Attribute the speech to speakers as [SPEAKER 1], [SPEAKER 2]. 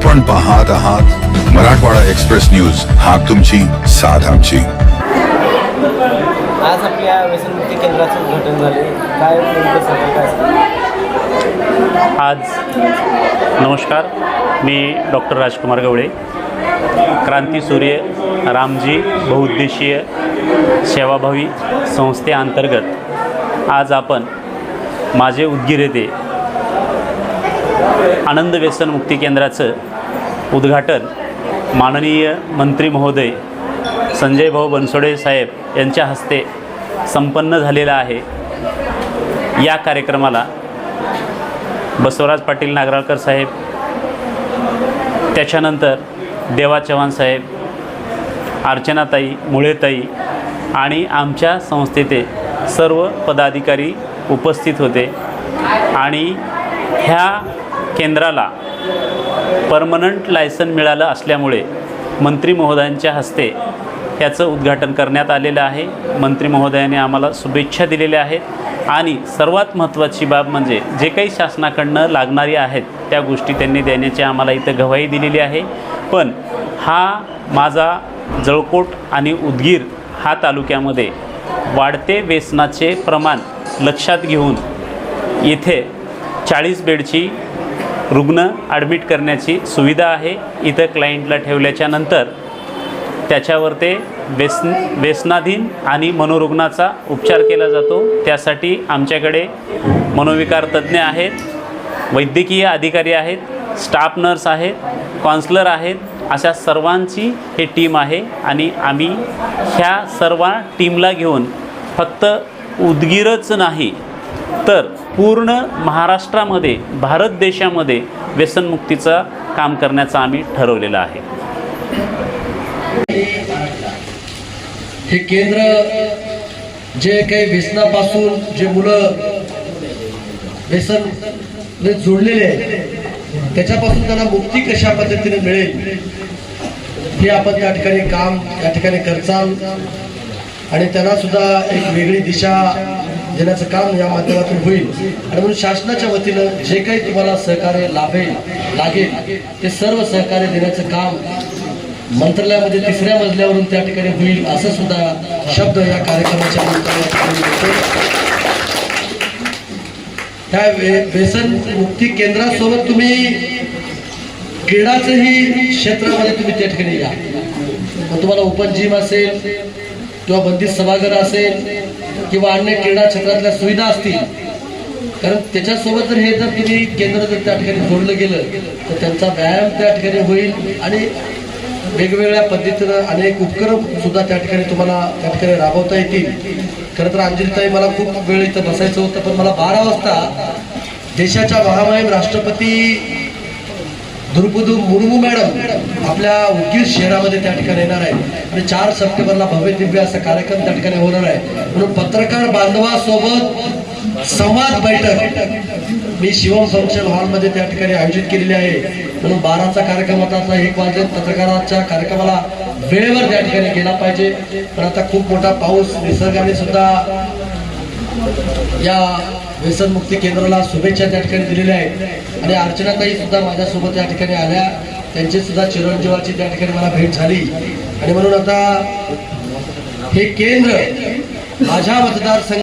[SPEAKER 1] आपण पाहत आहात मराठवाडा एक्सप्रेस न्यूज. हा तुमची साथ आमची.
[SPEAKER 2] आज आपल्या व्यसनमुक्ती केंद्राचं उद्घाटन झाले. काय नेमकं सांगाल काय सांगाल?
[SPEAKER 3] आज नमस्कार मी डॉक्टर राजकुमार गवळे क्रांती सूर्य रामजी बहुउद्देशीय सेवाभावी संस्थेअंतर्गत आज आपण माझे उदगीर येथे आनंद व्यसन मुक्ती केंद्राचं उद्घाटन माननीय मंत्री महोदय संजय भाऊ बनसोडे साहेब यांच्या हस्ते संपन्न झालेलं आहे. या कार्यक्रमाला बसवराज पाटील नागराळकर साहेब त्याच्यानंतर देवा चव्हाण साहेब अर्चनाताई मुळेताई आणि आमच्या संस्थेचे सर्व पदाधिकारी उपस्थित होते. आणि ह्या केंद्राला परमनंट लायसन मिळालं असल्यामुळे मंत्री महोदयांच्या हस्ते याचं उद्घाटन करण्यात आलेलं आहे. मंत्री महोदयाने आम्हाला शुभेच्छा दिलेल्या आहेत. आणि सर्वात महत्त्वाची बाब म्हणजे जे काही शासनाकडनं लागणारी आहेत त्या गोष्टी त्यांनी देण्याची आम्हाला इथं गवाही दिलेली आहे. पण हा माझा जळकोट आणि उदगीर हा तालुक्यामध्ये वाढते व्यसनाचे प्रमाण लक्षात घेऊन येथे चाळीस बेडची रुग्ण ॲडमिट करण्याची सुविधा आहे. इथं क्लायंटला ठेवल्याच्या नंतर त्याच्यावर ते व्यसन व्यसनाधीन आणि मनोरुग्णाचा उपचार केला जातो. त्यासाठी आमच्याकडे मनोविकार तज्ज्ञ आहेत वैद्यकीय अधिकारी आहेत स्टाफ नर्स आहेत कॉन्सलर आहेत. अशा सर्वांची हे टीम आहे आणि आम्ही ह्या सर्व टीमला घेऊन फक्त उदगीरच नाही तर पूर्ण महाराष्ट्रामध्ये भारत देशामध्ये व्यसनमुक्तीचं काम करण्याचं आम्ही ठरवलेलं आहे.
[SPEAKER 4] हे केंद्र जे काही व्यसनापासून जे मुलं व्यसन जोडलेले आहेत त्याच्यापासून त्यांना मुक्ती कशा पद्धतीने मिळेल हे आपण त्या ठिकाणी काम या ठिकाणी करचाल. आणि त्यांना सुद्धा एक वेगळी दिशा देण्याचं काम या माध्यमातून होईल. आणि म्हणून शासनाच्या वतीनं जे काही तुम्हाला सहकार्य लाभेल लागेल ते सर्व सहकार्य देण्याचं काम मंत्रालयामध्ये तिसऱ्या मजल्यावरून त्या ठिकाणी होईल असं सुद्धा शब्द या कार्यक्रमाच्या त्या व्यसन मुक्ती केंद्रासोबत तुम्ही क्रीडाचंही क्षेत्रामध्ये तुम्ही त्या ठिकाणी या. मग तुम्हाला ओपन जिम असेल किंवा बंदिस्त सभागृह असेल किंवा अन्य क्रीडा क्षेत्रातल्या सुविधा असतील कारण त्याच्यासोबत जर हे जर तुम्ही केंद्र जर त्या ठिकाणी जोडलं गेलं तर त्यांचा व्यायाम त्या ठिकाणी होईल आणि वेगवेगळ्या पद्धतीनं अनेक उपक्रम सुद्धा त्या ठिकाणी तुम्हाला त्या ठिकाणी राबवता येतील. खरं तर अंजलीताई मला खूप वेळ इथं बसायचं होतं पण मला बारा वाजता देशाच्या महामहिम राष्ट्रपती द्रौपदी मुर्मू मॅडम आपल्या उगीर शहरामध्ये त्या ठिकाणी येणार आहे. आणि चार सप्टेंबरला भव्य दिव्य असा कार्यक्रम त्या ठिकाणी होणार आहे. म्हणून पत्रकार बांधवासोबत संवाद बैठक मी शिवम फंक्शन हॉलमध्ये त्या ठिकाणी आयोजित केलेली आहे. म्हणून बाराचा कार्यक्रम होता आता एक वाजेल. पत्रकाराच्या कार्यक्रमाला वेळेवर त्या ठिकाणी गेला पाहिजे. पण आता खूप मोठा पाऊस निसर्गाने सुद्धा या व्यसनमुक्ती केंद्राला शुभेच्छा त्या ठिकाणी दिलेल्या आहेत. आणि अर्चनाताई सुद्धा माझ्यासोबत या ठिकाणी आल्या. त्यांची सुद्धा चिरंजीवाची त्या ठिकाणी मला भेट झाली. आणि म्हणून आता हे केंद्र माझ्या मतदारसंघ